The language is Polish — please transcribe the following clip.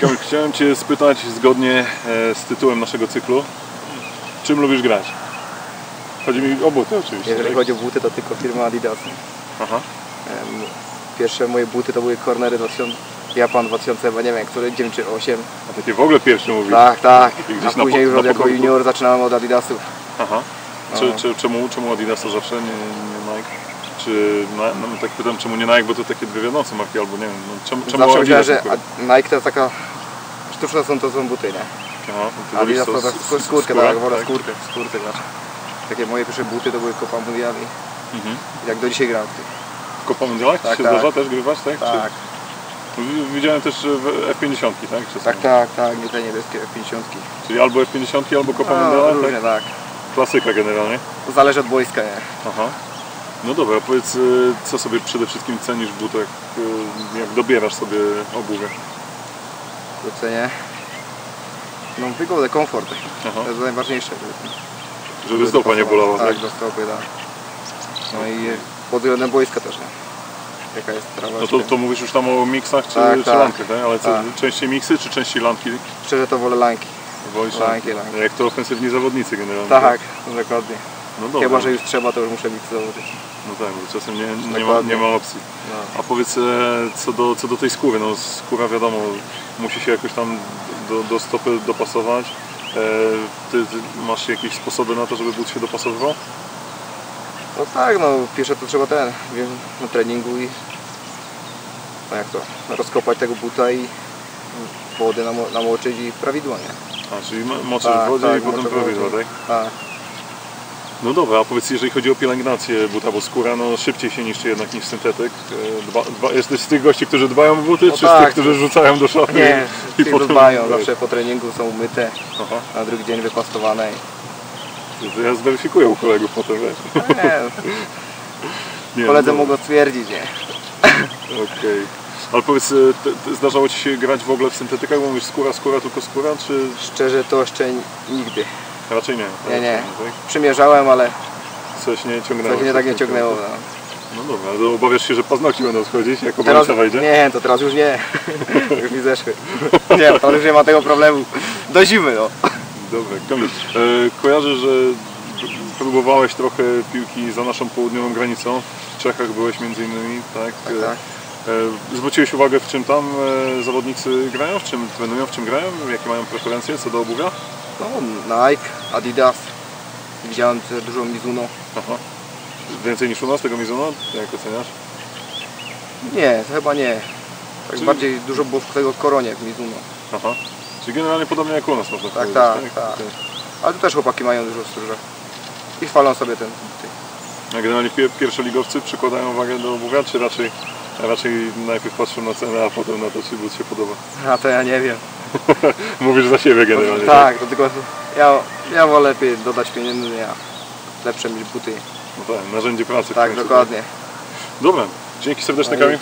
Kamil, chciałem Cię spytać zgodnie e, z tytułem naszego cyklu, czym lubisz grać? Chodzi mi o buty oczywiście. Jeżeli tak? chodzi o buty, to tylko firma Adidas. Aha. Pierwsze moje buty to były Cornery 2000, Japan 2000, chyba nie wiem, który 9 czy 8. A takie w ogóle pierwsze mówisz? Tak, tak. A na później po- już na jako junior zaczynałem od Adidasów. Aha. No. Czy, czy, czemu, czemu Adidasa zawsze, nie, nie Nike? Czy, no, no, tak pytam, czemu nie Nike, bo to takie dwie wiodące marki, albo nie wiem, no, czemu, czemu Zawsze myślałem, że Nike to taka sztuczna są to są buty, nie? No Adidas to z- tak z- skórkę, skóra? tak, wolę skórkę, skórkę znaczy. Takie moje pierwsze buty to były Copa Mundiali. Mhm. Jak do dzisiaj gram w tych. W Copa Mundialach Tak, się tak. zdarza też grywać, tak? Tak, Czy, w- widziałem też w F50, tak? Czasami. tak, tak, tak, nie te niebieskie 50. Czyli albo F50, albo Copa No, Mundiala, różnie, tak? tak. Klasyka generalnie. Zależy od boiska, nie? Aha. No dobra, powiedz, y, co sobie przede wszystkim cenisz w butach, y, jak dobierasz sobie obuwie? W cenie. No wygodę, komfort. Aha. To jest najważniejsze. Żeby stopa nie bolała, tak? Tak, do stopy, tak. No i pod względem boiska też, nie? Jaka jest trawa. No to, to mówisz już tam o miksach czy, Tak, czy tak. lankach, tak? Ale co, Tak. częściej miksy czy częściej lampki? Szczerze to wolę lańki. Wolisz Lanki, lanki. Jak to ofensywni zawodnicy generalnie. Tak, dokładnie. No dobra. Chyba, że już trzeba, to już muszę miks założyć. No tak, bo czasem nie, nie, ma, Dokładnie. nie ma opcji. No. A powiedz e, co do, co do tej skóry, no skóra wiadomo musi się jakoś tam do, do stopy dopasować. E, ty, ty masz jakieś sposoby na to, żeby but się dopasowywał? no tak, no pierwsze to trzeba ten, wiem, na treningu i no jak to, rozkopać tego buta i wody namo- namoczyć i prawidło, nie? A, czyli mo- moczysz Tak, w wodzie tak, i potem wodzie. tak? Tak. No dobra, a powiedz jeżeli chodzi o pielęgnację buta, bo skóra no, szybciej się niszczy jednak niż syntetyk. E, Dba, dba, jesteś z tych gości, którzy dbają o buty, No czy z tak. tych, którzy rzucają do szafy Nie, i potem... dbają, zawsze po treningu są umyte, Aha, na drugi dzień wypastowane. i- ja zweryfikuję u kolegów potem, wiesz. No nie, koledzy no, mogą stwierdzić, nie? Okej. Ale powiedz, te, te, zdarzało Ci się grać w ogóle w syntetykach, bo mówisz skóra, skóra, tylko skóra, czy Szczerze to jeszcze nigdy. Raczej nie? Nie, nie. Tak? Przymierzałem, ale Coś nie ciągnęło. coś mnie tak nie ciągnęło. No. No dobra, ale obawiasz się, że paznokcie będą schodzić, jak obrońca wejdzie? nie, to teraz już nie. już mi zeszły. Nie, to już nie ma tego problemu. Do zimy, no. Dobra, Kamil, e, kojarzę, że próbowałeś trochę piłki za naszą południową granicą. W Czechach byłeś między innymi, tak? Tak, E, tak. E, zwróciłeś uwagę, w czym tam e, zawodnicy grają, w czym trenują, w czym grają, jakie mają preferencje co do obuwia? No, Nike, Adidas. Widziałem też dużo Mizuno. Aha. Więcej niż u nas tego Mizuno? Jak oceniasz? Nie, to chyba nie. Tak Czyli- bardziej dużo było w tego koronie w Mizuno. Aha. Czyli generalnie podobnie jak u nas można Tak, powiedzieć, tak, tak. Okej. Ale tu też chłopaki mają dużo stróża. I chwalą sobie ten. A generalnie pier pierwszoligowcy przykładają wagę do obuwia, czy raczej, raczej najpierw patrzą na cenę, a potem na to, czy but się podoba? A to ja nie wiem. Mówisz za siebie generalnie, tak, to tylko ja, ja wolę lepiej dodać pieniędzy, ja lepsze mieć buty. No tak, narzędzie pracy. Tak, końcu, dokładnie. Dobra, dzięki serdeczne No i- Kamil.